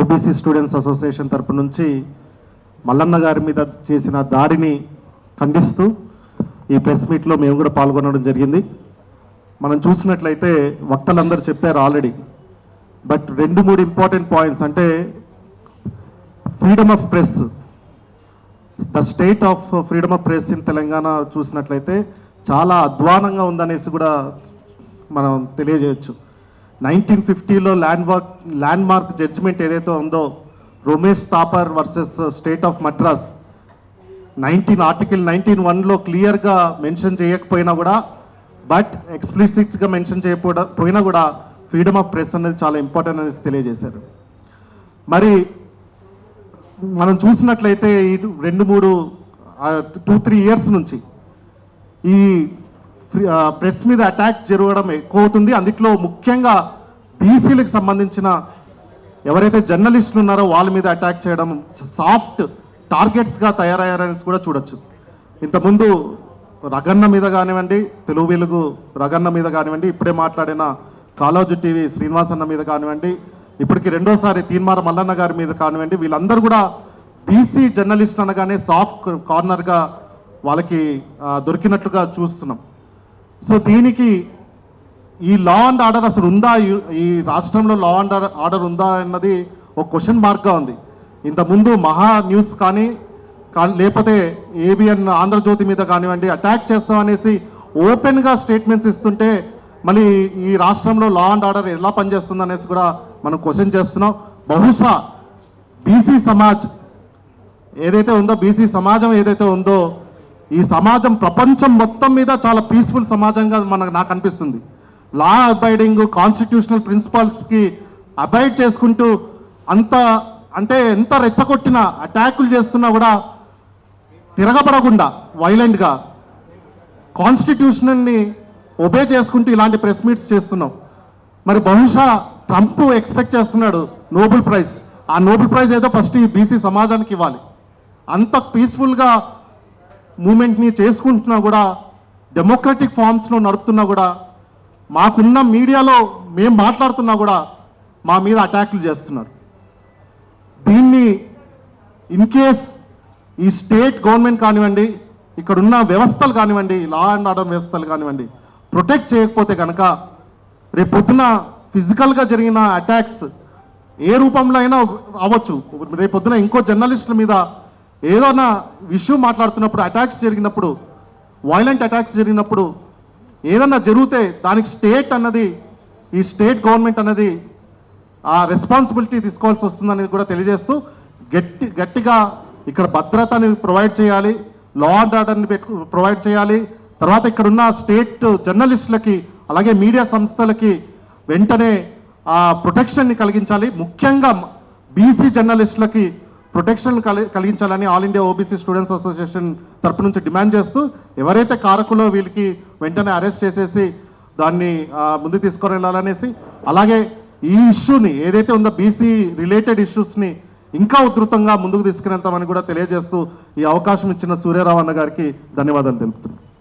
OBC students association తరపు నుంచి మల్లన్న గారి మీద చేసిన దాడిని ఖండిస్తూ ఈ ప్రెస్ మీట్లో మేము కూడా పాల్గొనడం జరిగింది. మనం చూసినట్లయితే వక్తలందరూ చెప్పారు ఆల్రెడీ. బట్ రెండు మూడు ఇంపార్టెంట్ పాయింట్స్ అంటే freedom of press. The state of freedom of press in Telangana చూసినట్లయితే చాలా అధ్వానంగా ఉందనేసి కూడా మనం తెలియజేయచ్చు. నైన్టీన్ ఫిఫ్టీలో land work landmark judgment ఏదైతే ఉందో Romesh Thapar versus state of Madras. Nineteen article nineteen వన్లో క్లియర్గా మెన్షన్ చేయకపోయినా కూడా బట్ ఎక్స్ప్లిసిట్గా మెన్షన్ చేయకపోవడం పోయినా కూడా ఫ్రీడమ్ ఆఫ్ ప్రెస్ అనేది చాలా ఇంపార్టెంట్ అనేసి తెలియజేశారు. మరి మనం చూసినట్లయితే ఈ రెండు మూడు టూ త్రీ ఇయర్స్ నుంచి ఈ ప్రెస్ మీద అటాక్ జరగడం ఎక్కువ అవుతుంది అందులో ముఖ్యంగా బీసీలకు సంబంధించిన ఎవరైతే జర్నలిస్టులు ఉన్నారో వాళ్ళ మీద అటాక్ చేయడం సాఫ్ట్ టార్గెట్స్గా తయారయ్యారని కూడా చూడొచ్చు. ఇంతకుముందు రగన్న మీద కానివ్వండి తెలుగు వెలుగు రగన్న మీద కానివ్వండి ఇప్పుడే మాట్లాడిన కాలోజు టీవీ శ్రీనివాసన్న మీద కానివ్వండి ఇప్పటికి రెండోసారి తీన్మార మల్లన్న గారి మీద కానివ్వండి వీళ్ళందరూ కూడా బీసీ జర్నలిస్ట్ అనగానే సాఫ్ట్ కార్నర్గా వాళ్ళకి దొరికినట్లుగా చూస్తున్నాం. సో దీనికి ఈ లా అండ్ ఆర్డర్ అసలు ఉందా? ఈ- ఈ రాష్ట్రంలో లా అండ్ ఆర్డర్ ఉందా అన్నది ఒక క్వశ్చన్ మార్క్గా ఉంది. ఇంతకుముందు మహా న్యూస్ కానీ లేకపోతే ఏబిఎన్ ఆంధ్రజ్యోతి మీద కానివ్వండి అటాక్ చేస్తాం అనేసి ఓపెన్గా స్టేట్మెంట్స్ ఇస్తుంటే మళ్ళీ ఈ రాష్ట్రంలో లా అండ్ ఆర్డర్ ఎలా పనిచేస్తుంది అనేసి కూడా మనం క్వశ్చన్ చేస్తున్నాం. బహుశా బీసీ సమాజ్ ఏదైతే ఉందో బీసీ సమాజం ఏదైతే ఉందో ఈ సమాజం ప్రపంచం మొత్తం మీద చాలా పీస్ఫుల్ సమాజంగా మనకు నాకు అనిపిస్తుంది. లా అబైడింగ్ కాన్స్టిట్యూషనల్ ప్రిన్సిపల్స్కి అబైడ్ చేసుకుంటూ అంత అంటే ఎంత రెచ్చగొట్టినా అటాకులు చేస్తున్నా కూడా తిరగబడకుండా వైలెంట్గా కాన్స్టిట్యూషన్ని ఒబే చేసుకుంటూ ఇలాంటి ప్రెస్ మీట్స్ చేస్తున్నాం. మరి బహుశా ట్రంప్ ఎక్స్పెక్ట్ చేస్తున్నాడు నోబెల్ ప్రైజ్ ఆ నోబెల్ ప్రైజ్ ఏదో ఫస్ట్ ఈ బీసీ సమాజానికి ఇవ్వాలి. అంత పీస్ఫుల్గా మూమెంట్ని చేసుకుంటున్నా కూడా డెమోక్రటిక్ ఫార్మ్స్లో నడుపుతున్నా కూడా మాకున్న మీడియాలో మేము మాట్లాడుతున్నా కూడా మా మీద అటాక్లు చేస్తున్నారు. దీన్ని ఇన్ కేస్ ఈ స్టేట్ గవర్నమెంట్ కానివ్వండి ఇక్కడ ఉన్న వ్యవస్థలు కానివ్వండి లా అండ్ ఆర్డర్ వ్యవస్థలు కానివ్వండి ప్రొటెక్ట్ చేయకపోతే కనుక రేపు పొద్దున ఫిజికల్గా జరిగిన అటాక్స్ ఏ రూపంలో అయినా అవ్వచ్చు. రేపు పొద్దున ఇంకో జర్నలిస్టుల మీద ఏదైనా విషయం మాట్లాడుతున్నప్పుడు అటాక్స్ జరిగినప్పుడు వైలెంట్ అటాక్స్ జరిగినప్పుడు ఏదన్నా జరిగితే దానికి స్టేట్ అన్నది ఈ స్టేట్ గవర్నమెంట్ అన్నది ఆ రెస్పాన్సిబిలిటీ తీసుకోవాల్సి వస్తుందనేది కూడా తెలియజేస్తూ గట్టి గట్టిగా ఇక్కడ భద్రతని ప్రొవైడ్ చేయాలి లా అండ్ ఆర్డర్ని పెట్టు ప్రొవైడ్ చేయాలి. తర్వాత ఇక్కడ ఉన్న స్టేట్ జర్నలిస్టులకి అలాగే మీడియా సంస్థలకి వెంటనే ఆ ప్రొటెక్షన్ని కలిగించాలి. ముఖ్యంగా బీసీ జర్నలిస్టులకి ప్రొటెక్షన్ కలి కలిగించాలని all India OBC students association తరపు నుంచి డిమాండ్ చేస్తూ ఎవరైతే కారకులో వీళ్ళకి వెంటనే అరెస్ట్ చేసేసి దాన్ని ముందు తీసుకొని వెళ్ళాలనేసి అలాగే ఈ ఇష్యూని ఏదైతే ఉందో బీసీ రిలేటెడ్ ఇష్యూస్ని ఇంకా ఉధృతంగా ముందుకు తీసుకుని వెళ్తామని కూడా తెలియజేస్తూ ఈ అవకాశం ఇచ్చిన సూర్యరావు అన్న గారికి ధన్యవాదాలు తెలుపుతున్నాను